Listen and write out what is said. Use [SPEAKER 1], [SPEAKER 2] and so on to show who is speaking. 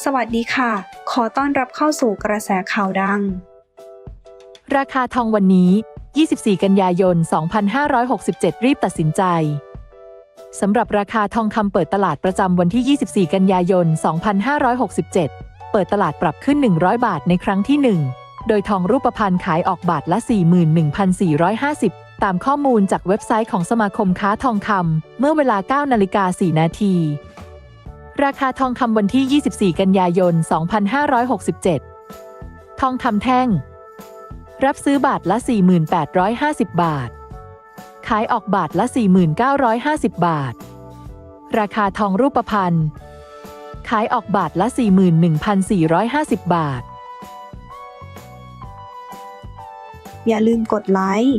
[SPEAKER 1] สวัสดีค่ะ ขอต้อนรับเข้าสู่กระแสข่าวดัง
[SPEAKER 2] ราคาทองวันนี้ 24 กันยายน 2567 รีบตัดสินใจ สำหรับราคาทองคำเปิดตลาดประจำวันที่ 24 กันยายน 2567 เปิดตลาดปรับขึ้น 100 บาทในครั้งที่ 1 โดยทองรูปพรรณขายออกบาทละ 41,450 ตามข้อมูลจากเว็บไซต์ของสมาคมค้าทองคำเมื่อเวลา 9 นาฬิกา 4 นาที ราคาทองคำวันที่ 24 กันยายน 2567 ทองคำแท่ง รับซื้อบาทละ 4,850 บาท ขายออกบาทละ 4,950 บาท ราคาทองรูปพรรณ ขายออกบาทละ 41,450 บาท
[SPEAKER 1] อย่าลืมกดไลค์